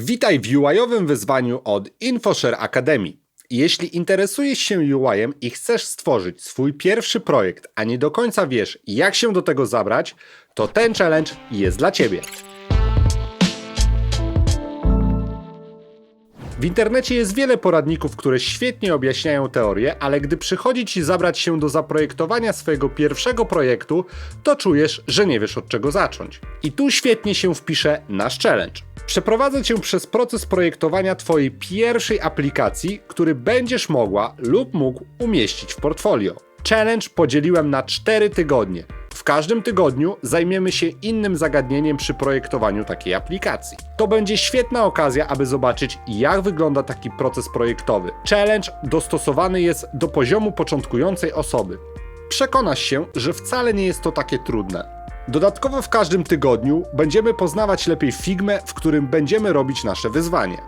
Witaj w UI-owym wyzwaniu od InfoShare Academy. Jeśli interesujesz się UI-em i chcesz stworzyć swój pierwszy projekt, a nie do końca wiesz, jak się do tego zabrać, to ten challenge jest dla Ciebie. W internecie jest wiele poradników, które świetnie objaśniają teorię, ale gdy przychodzi ci zabrać się do zaprojektowania swojego pierwszego projektu, to czujesz, że nie wiesz od czego zacząć. I tu świetnie się wpisze nasz challenge. Przeprowadzę cię przez proces projektowania Twojej pierwszej aplikacji, który będziesz mogła lub mógł umieścić w portfolio. Challenge podzieliłem na 4 tygodnie. W każdym tygodniu zajmiemy się innym zagadnieniem przy projektowaniu takiej aplikacji. To będzie świetna okazja, aby zobaczyć, jak wygląda taki proces projektowy. Challenge dostosowany jest do poziomu początkującej osoby. Przekonasz się, że wcale nie jest to takie trudne. Dodatkowo w każdym tygodniu będziemy poznawać lepiej Figmę, w którym będziemy robić nasze wyzwanie.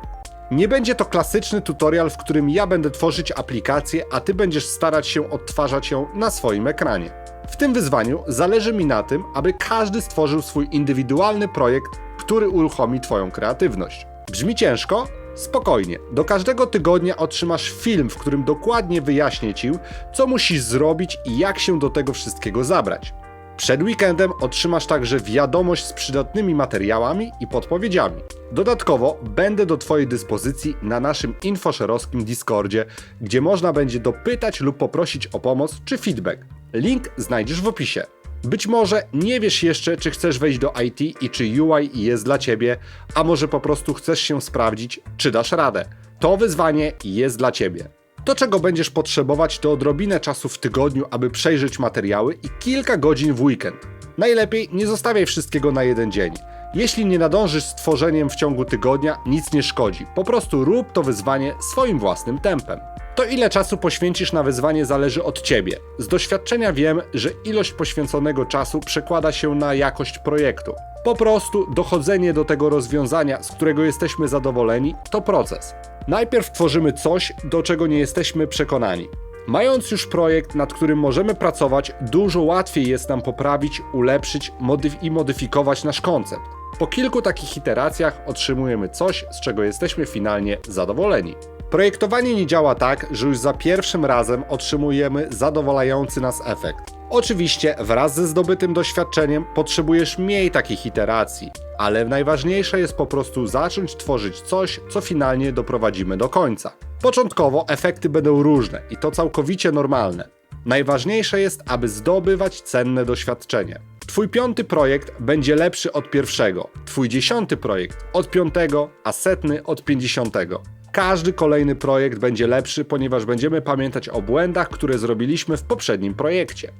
Nie będzie to klasyczny tutorial, w którym ja będę tworzyć aplikację, a ty będziesz starać się odtwarzać ją na swoim ekranie. W tym wyzwaniu zależy mi na tym, aby każdy stworzył swój indywidualny projekt, który uruchomi Twoją kreatywność. Brzmi ciężko? Spokojnie. Do każdego tygodnia otrzymasz film, w którym dokładnie wyjaśnię Ci, co musisz zrobić i jak się do tego wszystkiego zabrać. Przed weekendem otrzymasz także wiadomość z przydatnymi materiałami i podpowiedziami. Dodatkowo będę do Twojej dyspozycji na naszym infoszerowskim Discordzie, gdzie można będzie dopytać lub poprosić o pomoc czy feedback. Link znajdziesz w opisie. Być może nie wiesz jeszcze, czy chcesz wejść do IT i czy UI jest dla Ciebie, a może po prostu chcesz się sprawdzić, czy dasz radę. To wyzwanie jest dla Ciebie. To, czego będziesz potrzebować, to odrobinę czasu w tygodniu, aby przejrzeć materiały i kilka godzin w weekend. Najlepiej nie zostawiaj wszystkiego na jeden dzień. Jeśli nie nadążysz z tworzeniem w ciągu tygodnia, nic nie szkodzi. Po prostu rób to wyzwanie swoim własnym tempem. To ile czasu poświęcisz na wyzwanie zależy od ciebie. Z doświadczenia wiem, że ilość poświęconego czasu przekłada się na jakość projektu. Po prostu dochodzenie do tego rozwiązania, z którego jesteśmy zadowoleni, to proces. Najpierw tworzymy coś, do czego nie jesteśmy przekonani. Mając już projekt, nad którym możemy pracować, dużo łatwiej jest nam poprawić, ulepszyć modyf i modyfikować nasz koncept. Po kilku takich iteracjach otrzymujemy coś, z czego jesteśmy finalnie zadowoleni. Projektowanie nie działa tak, że już za pierwszym razem otrzymujemy zadowalający nas efekt. Oczywiście, wraz ze zdobytym doświadczeniem potrzebujesz mniej takich iteracji, ale najważniejsze jest po prostu zacząć tworzyć coś, co finalnie doprowadzimy do końca. Początkowo efekty będą różne i to całkowicie normalne. Najważniejsze jest, aby zdobywać cenne doświadczenie. Twój piąty projekt będzie lepszy od pierwszego, twój dziesiąty projekt od piątego, a setny od pięćdziesiątego. Każdy kolejny projekt będzie lepszy, ponieważ będziemy pamiętać o błędach, które zrobiliśmy w poprzednim projekcie.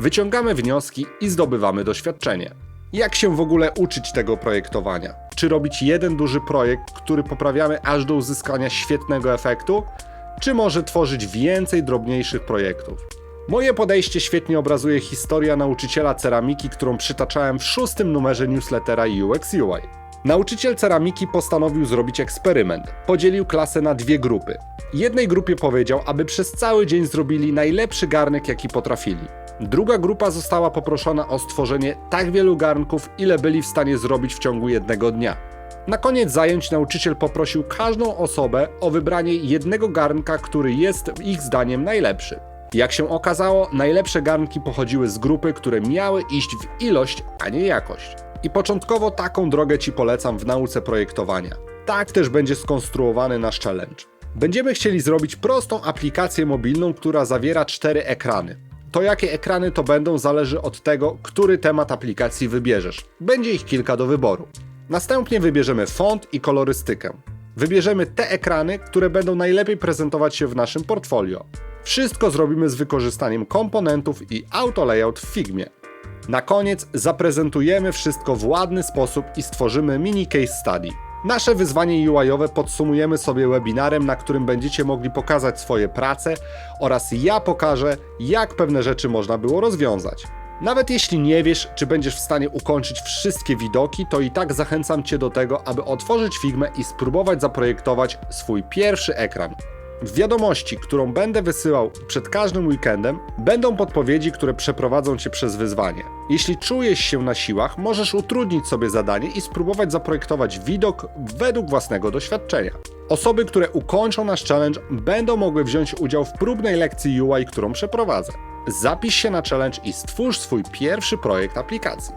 Wyciągamy wnioski i zdobywamy doświadczenie. Jak się w ogóle uczyć tego projektowania? Czy robić jeden duży projekt, który poprawiamy aż do uzyskania świetnego efektu? Czy może tworzyć więcej drobniejszych projektów? Moje podejście świetnie obrazuje historia nauczyciela ceramiki, którą przytaczałem w szóstym numerze newslettera UX UI. Nauczyciel ceramiki postanowił zrobić eksperyment. Podzielił klasę na dwie grupy. Jednej grupie powiedział, aby przez cały dzień zrobili najlepszy garnek, jaki potrafili. Druga grupa została poproszona o stworzenie tak wielu garnków, ile byli w stanie zrobić w ciągu jednego dnia. Na koniec zajęć nauczyciel poprosił każdą osobę o wybranie jednego garnka, który jest ich zdaniem najlepszy. Jak się okazało, najlepsze garnki pochodziły z grupy, które miały iść w ilość, a nie jakość. I początkowo taką drogę Ci polecam w nauce projektowania. Tak też będzie skonstruowany nasz challenge. Będziemy chcieli zrobić prostą aplikację mobilną, która zawiera cztery ekrany. To jakie ekrany to będą zależy od tego, który temat aplikacji wybierzesz. Będzie ich kilka do wyboru. Następnie wybierzemy font i kolorystykę. Wybierzemy te ekrany, które będą najlepiej prezentować się w naszym portfolio. Wszystko zrobimy z wykorzystaniem komponentów i auto layout w Figmie. Na koniec zaprezentujemy wszystko w ładny sposób i stworzymy mini case study. Nasze wyzwanie UI-owe podsumujemy sobie webinarem, na którym będziecie mogli pokazać swoje prace oraz ja pokażę, jak pewne rzeczy można było rozwiązać. Nawet jeśli nie wiesz, czy będziesz w stanie ukończyć wszystkie widoki, to i tak zachęcam Cię do tego, aby otworzyć Figmę i spróbować zaprojektować swój pierwszy ekran. W wiadomości, którą będę wysyłał przed każdym weekendem, będą podpowiedzi, które przeprowadzą cię przez wyzwanie. Jeśli czujesz się na siłach, możesz utrudnić sobie zadanie i spróbować zaprojektować widok według własnego doświadczenia. Osoby, które ukończą nasz challenge, będą mogły wziąć udział w próbnej lekcji UI, którą przeprowadzę. Zapisz się na challenge i stwórz swój pierwszy projekt aplikacji.